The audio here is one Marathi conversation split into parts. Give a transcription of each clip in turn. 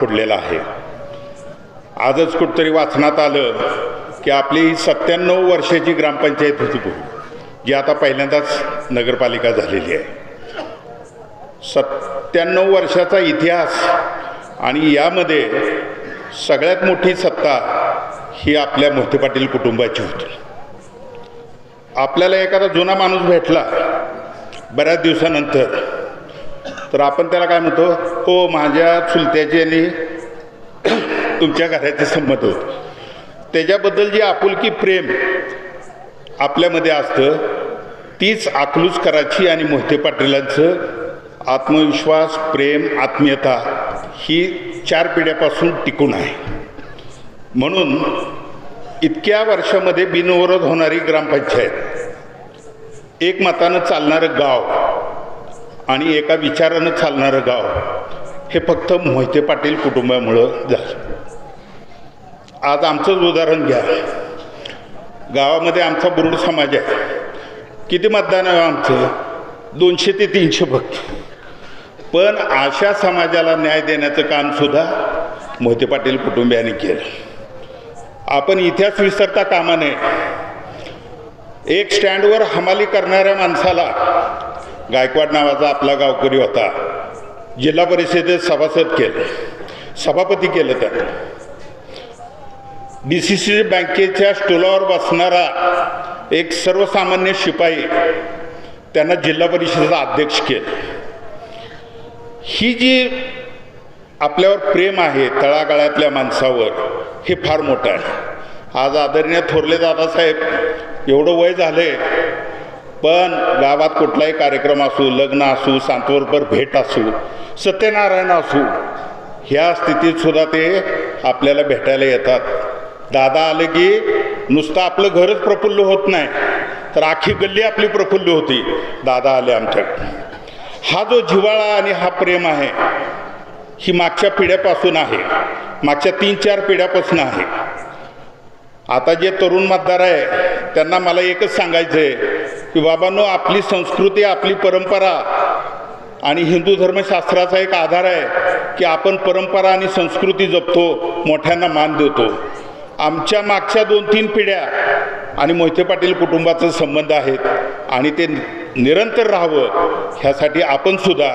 फोडलेला आहे. आजच कुठतरी वाचनात आलं की आपली ही सत्त्याण्णव वर्षाची ग्रामपंचायत होती पूर्वी जी आता पहिल्यांदाच नगरपालिका झालेली आहे. सत्त्याण्णव वर्षाचा इतिहास आणि यामध्ये सगळ्यात मोठी सत्ता ही आपल्या मोहिते पाटील कुटुंबाची होती. आपल्याला एखादा जुना माणूस भेटला बऱ्याच दिवसानंतर. तर आपण त्याला काय म्हणतो? हो माझ्या चुलत्याची आणि तुमच्या घराचे संमत होत. त्याच्याबद्दल जी आपुलकी प्रेम आपल्यामध्ये असतं तीच अकलूज कराची आणि मोहिते पाटीलांचं आत्मविश्वास प्रेम आत्मीयता ही चार पिढ्यापासून टिकून आहे. म्हणून इतक्या वर्षामध्ये बिनविरोध होणारी ग्रामपंचायत एक मतानं चालणारं गाव आणि एका विचारानं चालणारं गाव हे फक्त मोहिते पाटील कुटुंबामुळं झालं. आज आमचंच उदाहरण घ्या. गावामध्ये आमचा बुरुड समाज आहे. किती मतदान आहे आमचं? दोनशे ते तीनशे फक्त. पण अशा समाजाला न्याय देण्याचं कामसुद्धा मोहिते पाटील कुटुंबियांनी केलं. आपण इतिहास विसरता कामा नये. एक स्टँडवर हमाली करणाऱ्या माणसाला गायकवाड नावाचा आपला गावकरी होता. जिल्हा परिषदेत सभासद केलं. सभापती केलं त्या डी सी सी बँकेच्या स्टोलावर बसणारा एक सर्वसामान्य शिपाई त्यांना जिल्हा परिषदेचा अध्यक्ष केलं. ही जी आपल्यावर प्रेम आहे तळागाळातल्या माणसावर हे फार मोठं आहे. आज आदरणीय थोरले दादासाहेब एवढं वय झाले पण गावात कुठलाही कार्यक्रम असू लग्न असू सांतवरपर भेट असू सत्यनारायण असू ह्या स्थितीत सुद्धा ते आपल्याला भेटायला येतात. दादा आले की नुसतं आपलं घरच प्रफुल्ल होत नाही तर आखी गल्ली आपली प्रफुल्ल होती. दादा आले आमच्याकडे. हा जो जिवाळा आणि हा प्रेम आहे ही मागच्या पिढ्यापासून आहे मागच्या तीन चार पिढ्यापासून आहे. आता जे तरुण मतदार आहे त्यांना मला एकच सांगायचं आहे की बाबांनो आपली संस्कृती आपली परंपरा आणि हिंदू धर्मशास्त्राचा एक आधार आहे की आपण परंपरा आणि संस्कृती जपतो मोठ्यांना मान देतो. आमच्या मागच्या दोन तीन पिढ्या आणि मोहिते पाटील कुटुंबाचे संबंध आहेत आणि ते निरंतर राहावं ह्यासाठी आपण सुद्धा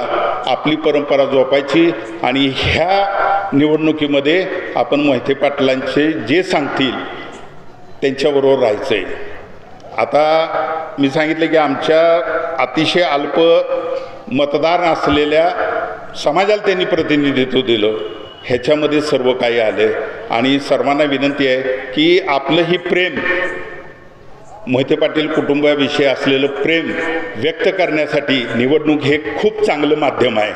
आपली परंपरा जोपायची आणि ह्या निवडणुकीमध्ये आपण मोहिते पाटलांचे जे सांगतील त्यांच्याबरोबर राहायचं आहे आता मी सांगितलं की आमच्या अतिशय अल्प मतदार असलेल्या समाजाला त्यांनी प्रतिनिधित्व दिलं. ह्याच्यामध्ये सर्व काही आले. आणि सर्वांना विनंती आहे की आपलं ही प्रेम मोहिते पाटील कुटुंबाविषयी असलेलं प्रेम व्यक्त करण्यासाठी निवडणूक हे खूप चांगलं माध्यम आहे.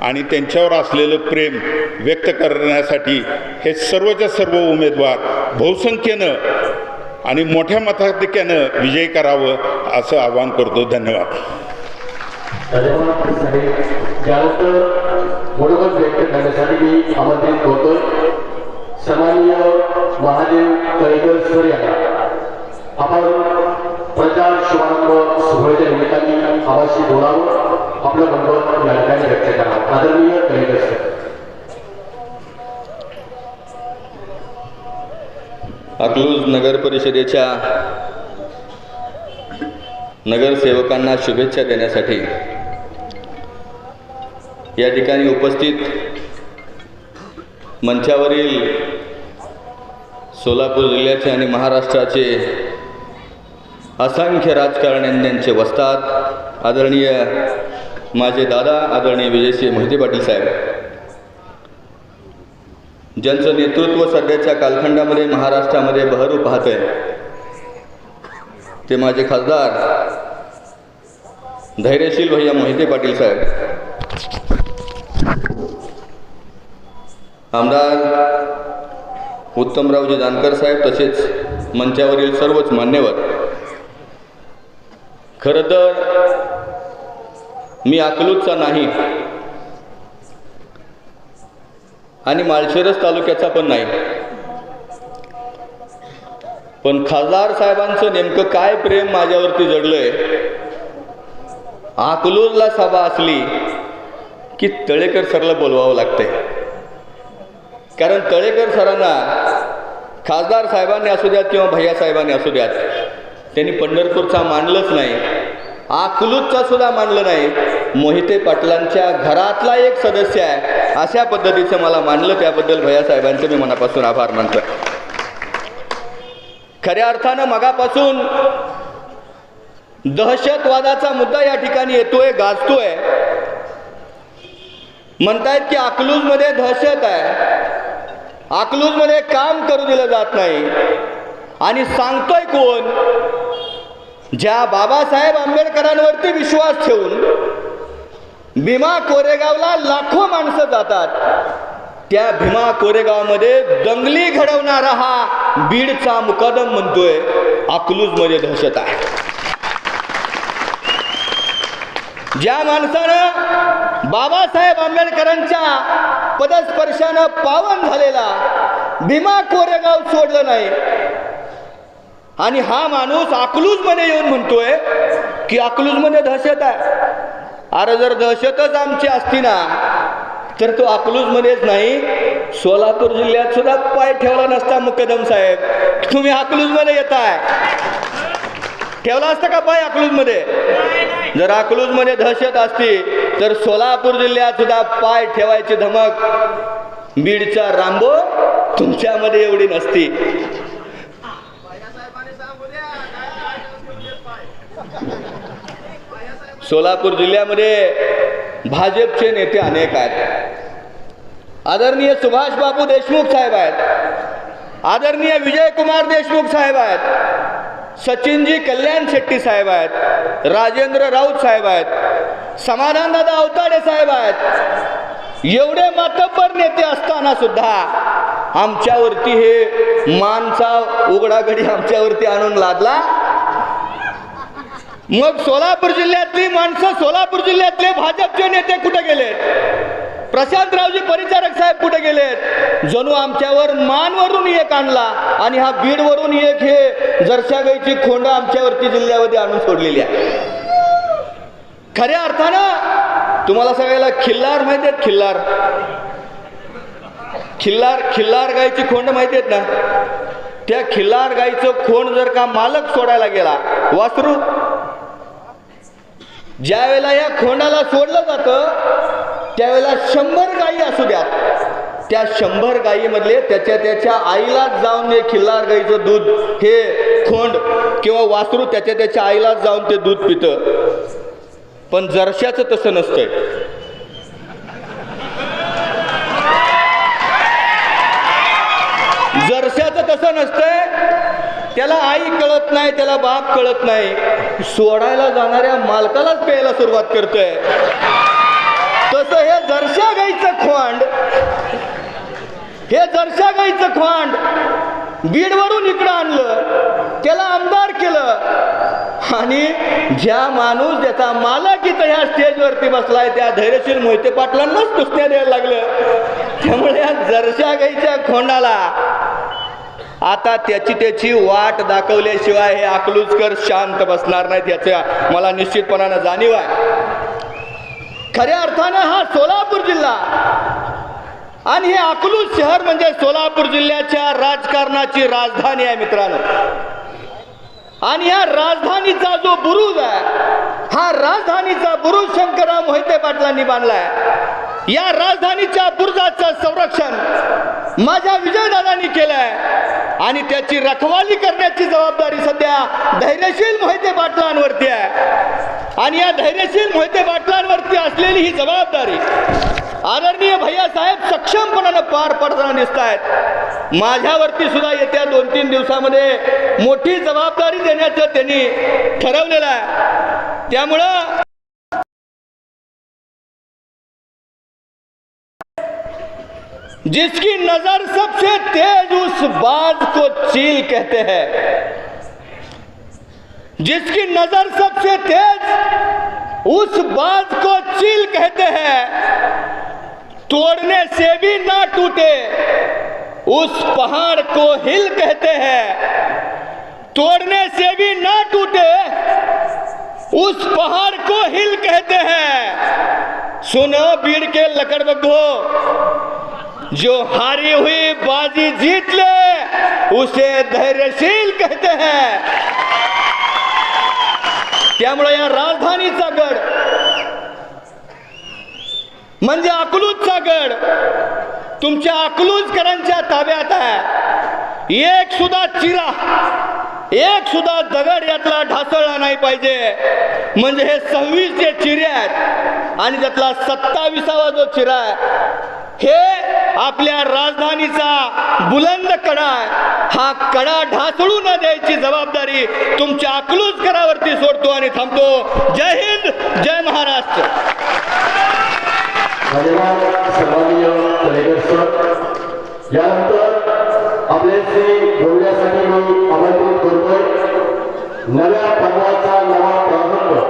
आणि त्यांच्यावर असलेलं प्रेम व्यक्त करण्यासाठी हे सर्वच्या सर्व उमेदवार बहुसंख्येनं आणि मोठ्या मताधिक्यानं विजय करावं असं आवाहन करतो. धन्यवाद. मनोगत व्यक्त करण्यासाठी मी आमंत्रित करतो सन्माननीय महादेव कळेकर सर यांना आपण प्रचार शुभारंभ सोहळ्याच्या निमित्ताने आवाशी बोलावं आपलं मनोगत या ठिकाणी व्यक्त करावं आदरणीय कळेकर सर नगर परिषदेच्या नगरसेवकांना शुभेच्छा देण्यासाठी या ठिकाणी उपस्थित मंचावरील सोलापूर जिल्ह्याचे आणि महाराष्ट्राचे असंख्य राजकारण्यांचे वस्तात आदरणीय माझे दादा आदरणीय विजयसिंह मोहिते पाटील साहेब. ज्यांचं नेतृत्व सध्याच्या कालखंडामध्ये महाराष्ट्रामध्ये बहरू आहे ते माझे खासदार धैर्यशील भैया मोहिते पाटील साहेब. आमदार उत्तमरावजी जानकर साहेब तसेच मंचावरील सर्वच मान्यवर. खरं तर मी अकलूजचा नाही आणि माळशिरस तालुक्याचा पण नाही. पण खासदार साहेबांचं नेमकं काय प्रेम माझ्यावरती जडलंय? आकलूरला सभा असली की तळेकर सरला बोलवावं लागतंय. कारण तळेकर सरांना खासदार साहेबांनी असू द्यात किंवा भैया साहेबांनी असू द्यात त्यांनी पंढरपूरचा मानलंच नाही. अकलूजचा सुद्धा मानलं नाही. मोहिते पाटलांच्या घरातला एक सदस्य आहे. अशा पद्धतीचं मला मानलं त्याबद्दल भैया साहेबांचे मी मनापासून आभार मानतो खऱ्या अर्थानं मगापासून दहशतवादाचा मुद्दा या ठिकाणी येतोय गाजतोय. म्हणतायत की अकलूजमध्ये दहशत आहे. अकलूजमध्ये काम करू दिलं जात नाही. आणि सांगतोय कोण? ज्या बाबासाहेब आंबेडकरांवरती विश्वास ठेवून भीमा कोरेगावला लाखो माणसं जातात. त्या भीमा कोरेगावमध्ये दंगली घडवणारा हा बीडचा मुकादम म्हणतोय अकलूजमध्ये दहशत आहे. ज्या माणसानं बाबासाहेब आंबेडकरांच्या पदस्पर्शानं पावन झालेला भीमा कोरेगाव सोडलं नाही. आणि हा माणूस अकलूजमध्ये येऊन म्हणतोय की अकलूजमध्ये दहशत आहे. अरे जर दहशतच आमची असती ना तर तो अकलूजमध्येच नाही. सोलापूर जिल्ह्यात सुद्धा पाय ठेवला नसता मुकदम साहेब. तुम्ही अकलूजमध्ये येताय. ठेवला असता का पाय अकलूजमध्ये जर अकलूजमध्ये दहशत असती तर सोलापूर जिल्ह्यात सुद्धा पाय ठेवायची धमक. बीडचा रांबो तुमच्यामध्ये एवढी नसती. सोलापूर जिल्ह्यामध्ये भाजपचे नेते अनेक आहेत. आदरणीय सुभाष बाबू देशमुख साहेब आहेत. आदरणीय विजयकुमार देशमुख साहेब आहेत. सचिनजी कल्याण शेट्टी साहेब आहेत. राजेंद्र राऊत साहेब आहेत. समाधानदादा अवताडे साहेब आहेत. एवढे मातब्बर नेते असताना सुद्धा आमच्यावरती हे मानचा उघडा घडी आमच्यावरती आणून लादला. मग सोलापूर जिल्ह्यातली माणसं सोलापूर जिल्ह्यातले भाजपचे नेते कुठे गेलेत? प्रशांतरावजी परिचारक साहेब कुठे गेलेत? जणू आमच्यावर मानवरून एक आणला आणि हा बीडवरून एक हे जरशागाईची खोंड आमच्यावरती जिल्ह्यामध्ये आणून सोडलेली आहे. खऱ्या अर्थानं तुम्हाला सगळ्याला खिल्लार माहिती आहेत खिल्लार? खिल्लार खिल्लार गायची खोंड माहिती आहेत ना? त्या खिल्लार गायचं खोंड जर का मालक सोडायला गेला वासरू ज्या वेळेला या खोंडाला सोडलं जातं त्यावेळेला शंभर गायी असू द्यात. त्या शंभर गायीमधले त्याच्या त्याच्या आईलाच जाऊन हे खिल्लार गाईचं दूध हे खोंड किंवा वासरू त्याच्या त्याच्या आईलाच जाऊन ते दूध पितं. पण जरशाचं तसं नसतंय. जरशाचं तसं नसतंय त्याला आई कळत नाही त्याला बाप कळत नाही. सोडायला जाणाऱ्या मालकालाच प्यायला सुरुवात करतोय. तसं हे जरशा गाईचं खोंड हे जरशा गाईचं खोंड बीडवरून इकडं आणलं त्याला आमदार केलं. आणि ज्या माणूस ज्याचा मालक इथं ह्या स्टेजवरती बसलाय त्या धैर्यशील मोहिते पाटलांनाच कुस्त्या द्यायला लागलं. त्यामुळे या जरशा गाईच्या खोंडाला आता त्याची त्याची वाट दाखवल्याशिवाय हे अकलूजकर शांत बसणार नाहीत याच्या मला निश्चितपणानं जाणीव आहे. खऱ्या अर्थानं हा सोलापूर जिल्हा आणि हे अकलूज शहर म्हणजे सोलापूर जिल्ह्याच्या राजकारणाची राजधानी आहे मित्रांनो. आणि या राजधानीचा जो बुरुज आहे हा राजधानीचा बुरुज शंकरराव मोहिते पाटलांनी बांधलाय या राजधानीच्या बुर्जाचं संरक्षण माझ्या विजयदादांनी केलंय. आणि त्याची रखवाली करण्याची जबाबदारी सध्या धैर्यशील मोहिते पाटलांवरती आहे. आणि या धैर्यशील मोहिते पाटलांवरती असलेली ही जबाबदारी आदरणीय भैया साहेब सक्षमपणानं पार पडताना दिसत आहेत माझ्यावरती सुद्धा येत्या दोन तीन दिवसामध्ये मोठी जबाबदारी देण्याचं त्यांनी ठरवलेलं आहे. त्यामुळं जिसकी नज़र सबसे तेज उस बाज को चील कहते हैं। जिसकी नज़र सबसे तेज उस बाज को चील कहते हैं। तोड़ने से भी ना टूटे, उस पहाड़ को हिल कहते हैं। तोड़ने से भी ना टूटे, उस पहाड़ को हिल कहते हैं। सुनो बीड़ के लकड़बग्घो जो हारी हुई बाजी जीत ले उसे धैर्यशील कहते हैं। त्यामुळे या राजधानीचा गड म्हणजे अकलूजचा गड तुमच्या अकलूजकरांच्या ताब्यात आहे. एक सुद्धा चिरा एक सुद्धा दगड यातला ढासळला नाही पाहिजे. म्हणजे हे सव्वीस जे चिरे आहेत आणि त्यातला सत्ताविसावा जो चिरा आहे हे आपल्या राजधानीचा बुलंद कडा आहे. हा कडा ढासळू न द्यायची जबाबदारी तुमच्या अकलूज करावरती सोडतो आणि थांबतो. जय हिंद जय महाराष्ट्र. नव्या पर्वाचा नवा प्रारंभ.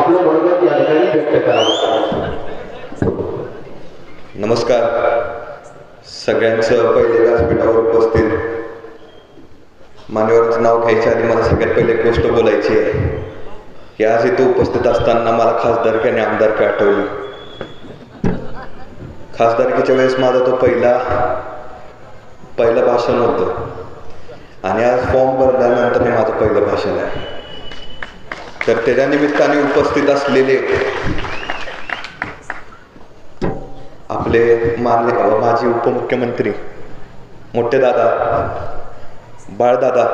आपलं मनोगत या ठिकाणी व्यक्त करावं. नमस्कार. सगळ्यांचं पहिले व्यासपीठावर उपस्थित. मान्यवरांचं नाव घ्यायच्या आधी मला सगळ्यात पहिले एक गोष्ट बोलायची आहे. की आज इथे उपस्थित असताना मला खासदारकी आणि आमदारकी आठवली. खासदारकीच्या वेळेस माझा तो पहिला पहिलं भाषण होतं. आणि आज फॉर्म भरल्यानंतर हे माझं पहिलं भाषण आहे. तर त्याच्या निमित्ताने उपस्थित असलेले आपले मान्य माजी उपमुख्यमंत्री मोठे दादा बाळदादा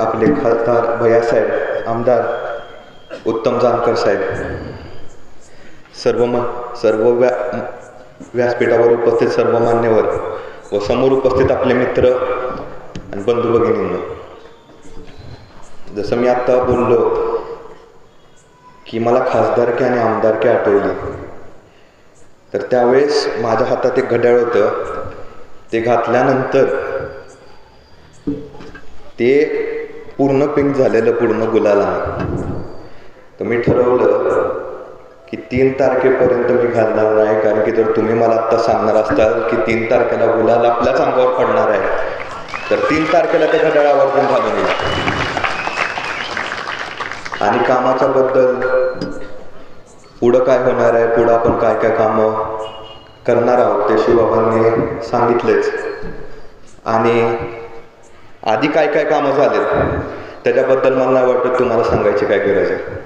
आपले खासदार भैयासाहेब आमदार उत्तम जानकर साहेब सर्व म सर्व व्या व्यासपीठावर उपस्थित सर्व मान्यवर व समोर उपस्थित आपले मित्र आणि बंधू भगिनींनो जसं मी आत्ता बोललो की मला खासदारकी आणि आमदारकी आठवली. तर त्यावेळेस माझ्या हातात एक घड्याळ होतं. ते घातल्यानंतर ते पूर्ण पिंक झालेलं पूर्ण गुलाला तर मी ठरवलं की तीन तारखेपर्यंत मी घालणार नाही कारण की जर तुम्ही मला आत्ता सांगणार असताल की तीन तारखेला गुलाल आपल्याच अंगावर पडणार आहे तर तीन तारखेला त्या घड्याळावर पण घालून येईल. आणि कामाच्या बद्दल पुढं काय होणार आहे पुढं आपण काय काय कामं करणार आहोत ते शिवबाबांनी सांगितलेच. आणि आधी काय काय कामं झालेत त्याच्याबद्दल मला नाही वाटत तुम्हाला सांगायची काय गरज आहे.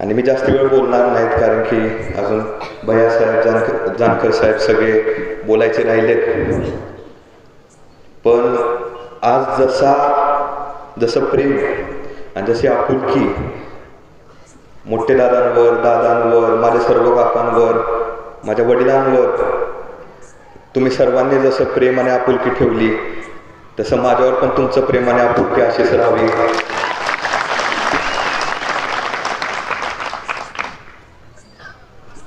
आणि मी जास्त वेळ बोलणार नाहीत कारण की अजून भैया साहेब जानकर जानकर साहेब सगळे बोलायचे राहिलेत. पण आज जसा जसं प्रेम आणि जशी आपुलकी मोठे दादांवर दादांवर माझ्या सर्व काकांवर माझ्या वडिलांवर तुम्ही सर्वांनी जसं प्रेम आणि आपुलकी ठेवली तसं माझ्यावर पण तुमचं प्रेम आणि आपुलकी अशीच राहावी.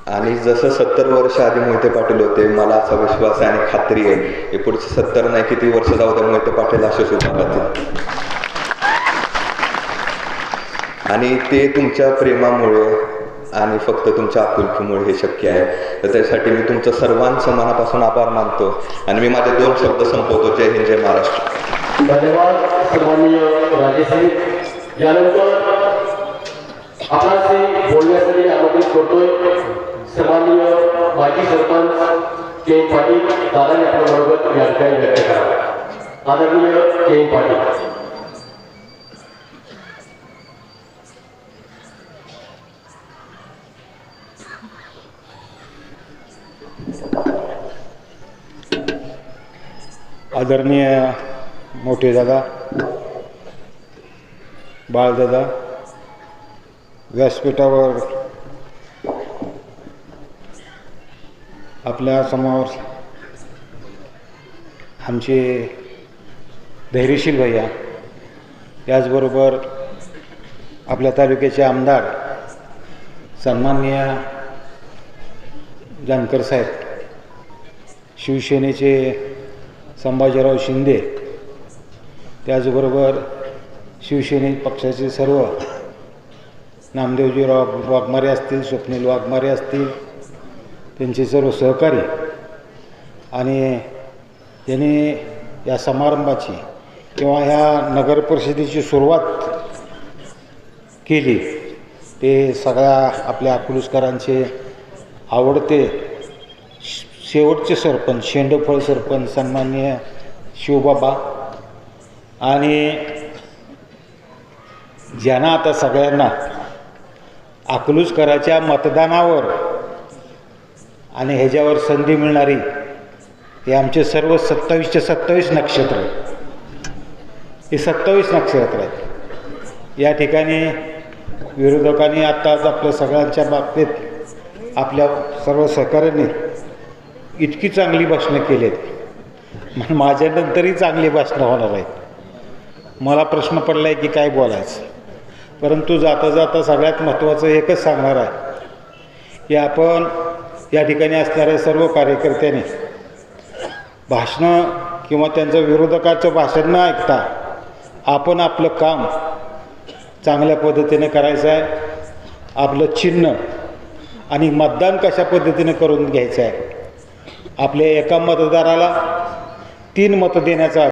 आणि जसं सत्तर वर्ष आधी मोहिते पाटील होते मला असा विश्वास आहे आणि खात्री आहे हे पुढचं सत्तर नाही किती वर्ष जाऊ द्या मोहिते पाटील असे सुद्धा राहतील आणि ते तुमच्या प्रेमामुळे आणि फक्त तुमच्या आपुलकीमुळे हे शक्य आहे. तर त्यासाठी मी तुमचं सर्वांचं मनापासून आभार मानतो आणि मी माझे दोन शब्द संपवतो. जय हिंद जय महाराष्ट्र. धन्यवाद सर्वांनी राजेश यानंतर आपणाशी बोलण्यासाठी आमंत्रित करतोय सन्माननीय माजी सरपंच के. पाटील. दादाने आपलं मनोगत या व्यक्त करावं. आदरणीय के. पाटील. आदरणीय मोठे दादा बाळदादा व्यासपीठावर आपल्यासमोर आमचे धैर्यशील भैया याचबरोबर आपल्या तालुक्याचे आमदार सन्माननीय जानकर साहेब शिवसेनेचे संभाजीराव शिंदे. त्याचबरोबर शिवसेने पक्षाचे सर्व नामदेवजीराव वाघमारे असतील स्वप्नील वाघमारे असतील त्यांचे सर्व सहकारी आणि त्यांनी या समारंभाची किंवा ह्या नगर परिषदेची सुरुवात केली. ते सगळ्या आपल्या अकलूजकरांचे आवडते शेवटचे सरपंच शेंडफळ सरपंच सन्मान्य शिवबाबा. आणि ज्यांना आता सगळ्यांना अकलूजकराच्या मतदानावर आणि ह्याच्यावर संधी मिळणारी हे आमचे सर्व सत्तावीसचे सत्तावीस नक्षत्र हे सत्तावीस नक्षत्र आहेत. या ठिकाणी विरोधकांनी आत्ताच आपल्या सगळ्यांच्या बाबतीत आपल्या सर्व सहकाऱ्यांनी इतकी चांगली भाषणं केली आहेत मग माझ्यानंतरही चांगली भाषणं होणार आहेत. मला प्रश्न पडला आहे की काय बोलायचं? परंतु जाता जाता सगळ्यात महत्त्वाचं एकच सांगणार आहे की आपण या ठिकाणी असणाऱ्या सर्व कार्यकर्त्यांनी भाषणं किंवा त्यांचं विरोधकाचं भाषण न ऐकता आपण आपलं काम चांगल्या पद्धतीने करायचं आहे. आपलं चिन्ह आणि मतदान कशा पद्धतीने करून घ्यायचं आहे? आपल्या एका मतदाराला तीन मतं देण्याचा